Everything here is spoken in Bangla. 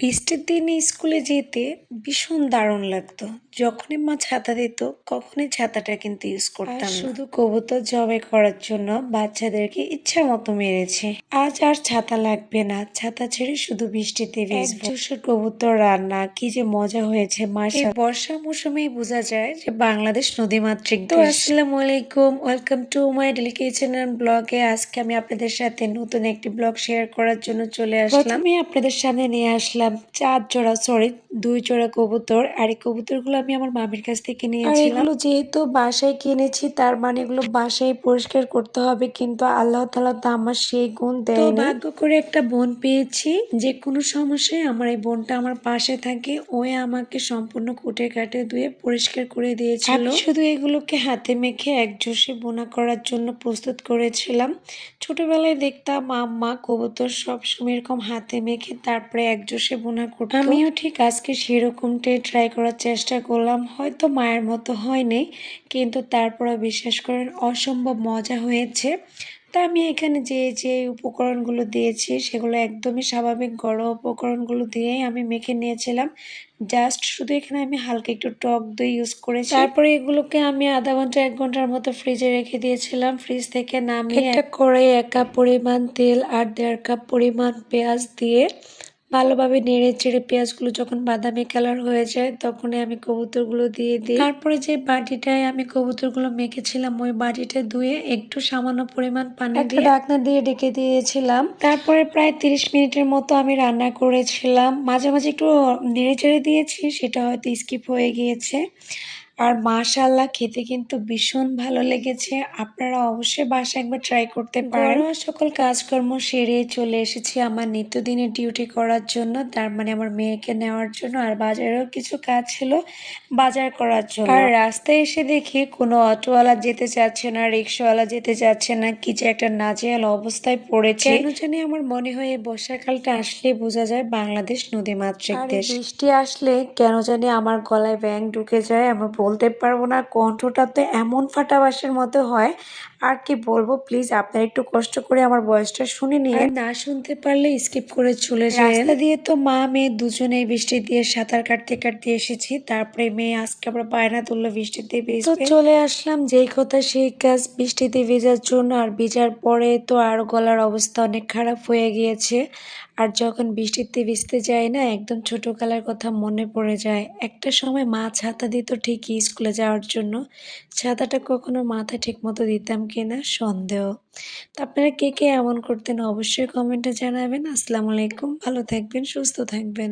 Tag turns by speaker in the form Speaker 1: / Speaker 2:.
Speaker 1: বৃষ্টির দিনে স্কুলে যেতে ভীষণ দারুণ লাগতো। যখনই মা ছাতা দিত কখনই ছাতাটা কিন্তু ইউজ করতাম শুধু কবুতর জবাই করার জন্য বাচ্চাদেরকে ইচ্ছা মতো মেরেছে। আজ আর ছাতা লাগবে না। ছাতা ছেড়ে শুধু বৃষ্টিতে কবুতর রান্না কি যে মজা হয়েছে মার বর্ষা মৌসুমেই বোঝা যায় যে বাংলাদেশ নদীমাতৃক তো আসসালামু আলাইকুম। Welcome to my daily kitchen ব্লগে আজকে আমি আপনাদের সাথে নতুন একটি ব্লগ শেয়ার করার জন্য চলে আসলাম। আমি আপনাদের সামনে নিয়ে আসলাম চার জোড়া সরি দুই জোড়া কবুতর। আর এই কবুতরগুলো আমি আমার মামির কাছ থেকে নিয়েছিলাম। এগুলো যেহেতু বাসায় কিনেছি তার মানে এগুলো বাসায় পরিষ্কার করতে হবে কিন্তু আল্লাহ তালা তো আমার সেই গুণ দেয় ভাগ্য করে একটা বোন পেয়েছি। যে কোনো সমস্যায় আমার এই বোনটা আমার পাশে থাকে। ওই আমাকে সম্পূর্ণ কুটে কাটে ধুয়ে পরিষ্কার করে দিয়েছিল। শুধু এগুলোকে হাতে মেখে এক জোশে বোনা করার জন্য প্রস্তুত করেছিলাম। ছোটবেলায় দেখতাম আম্মা কবুতর সবসময় এরকম হাতে মেখে তারপরে এক জোশে বোনা করতো। আমিও ঠিক আজকে সেরকমটাই ট্রাই করার চেষ্টা করলাম। হয়তো মায়ের মতো হয়নি কিন্তু তারপরে বিশ্বাস করেন অসম্ভব মজা হয়েছে। তা আমি এখানে যে যে উপকরণগুলো দিয়েছি সেগুলো একদমই স্বাভাবিক ঘরোয়া উপকরণগুলো দিয়েই আমি মেখে নিয়েছিলাম। জাস্ট শুধু এখানে আমি হালকা একটু টক দই ইউজ করেছি। তারপরে এগুলোকে আমি আধা ঘণ্টা এক ঘণ্টার মতো ফ্রিজে রেখে দিয়েছিলাম। ফ্রিজ থেকে নামিয়ে একটা করে এক কাপ পরিমাণ তেল আর দেড় কাপ পরিমাণ পেঁয়াজ দিয়ে ভালোভাবে নেড়ে চেড়ে পেঁয়াজগুলো যখন বাদামি কালার হয়ে যায় তখনই আমি কবুতরগুলো দিয়ে দিই। তারপরে যে বাটিটায় আমি কবুতরগুলো মেখেছিলাম ওই বাটিটা ধুয়ে একটু সামান্য পরিমাণ পানি দিয়ে ঢাকনা দিয়ে ডেকে দিয়েছিলাম। তারপরে প্রায় তিরিশ মিনিটের মতো আমি রান্না করেছিলাম। মাঝে মাঝে একটু নেড়ে চেড়ে দিয়েছি সেটা হয়তো স্কিপ হয়ে গিয়েছে। আর মাশাল্লাহ খেতে কিন্তু ভীষণ ভালো লেগেছে। আপনারা অবশ্যই বাসা একবার ট্রাই করতে পারেন। সকল কাজকর্ম সেরে চলে এসেছি আমার নিত্যদিনের ডিউটি করার জন্য তার মানে আমার মেয়েকে নেওয়ার জন্য আর বাজারেও কিছু কাজ ছিল বাজার করার জন্য। আর রাস্তায় এসে দেখি কোনো অটোওয়ালা যেতে চাচ্ছে না রিক্সাওয়ালা যেতে চাচ্ছে না কি যে একটা নাজেহাল অবস্থায় পড়েছে। কেন জানি আমার মনে হয় এই বর্ষাকালটা আসলে বোঝা যায় বাংলাদেশ নদীমাতৃক দেশ। বৃষ্টি আসলে কেন জানি আমার গলায় ব্যাং ঢুকে যায় আমার বলতে পারব না কণ্ঠটা তো এমন ফাটাবাসের মতো হয়। আর কি বলব প্লিজ আপনারা একটু কষ্ট করে আমার বয়সটা শুনে নিয়ে না শুনতে পারলে স্কিপ করে চলে যায় রাস্তা দিয়ে তো মা মেয়ে দুজনেই বৃষ্টি দিয়ে সাঁতার কাটতে কাটতে এসেছি। তারপরে মেয়ে আজকে আবার পায়না তুললো বৃষ্টিতে তো চলে আসলাম যেই কথা সেই কাজ বৃষ্টিতে ভেজার জন্য। আর ভিজার পরে তো আর গলার অবস্থা অনেক খারাপ হয়ে গিয়েছে। আর যখন বৃষ্টিতে ভিজতে যায় না, একদম ছোটোকালের কথা মনে পড়ে যায়। একটা সময় মা ছাতা দিত ঠিকই স্কুলে যাওয়ার জন্য। ছাতাটা কখনো মাথায় ঠিক মতো দিতাম কিনা সন্দেহ। তো আপনারা কে কে এমন করতেন অবশ্যই কমেন্টে জানাবেন। আসসালামু আলাইকুম, ভালো থাকবেন, সুস্থ থাকবেন।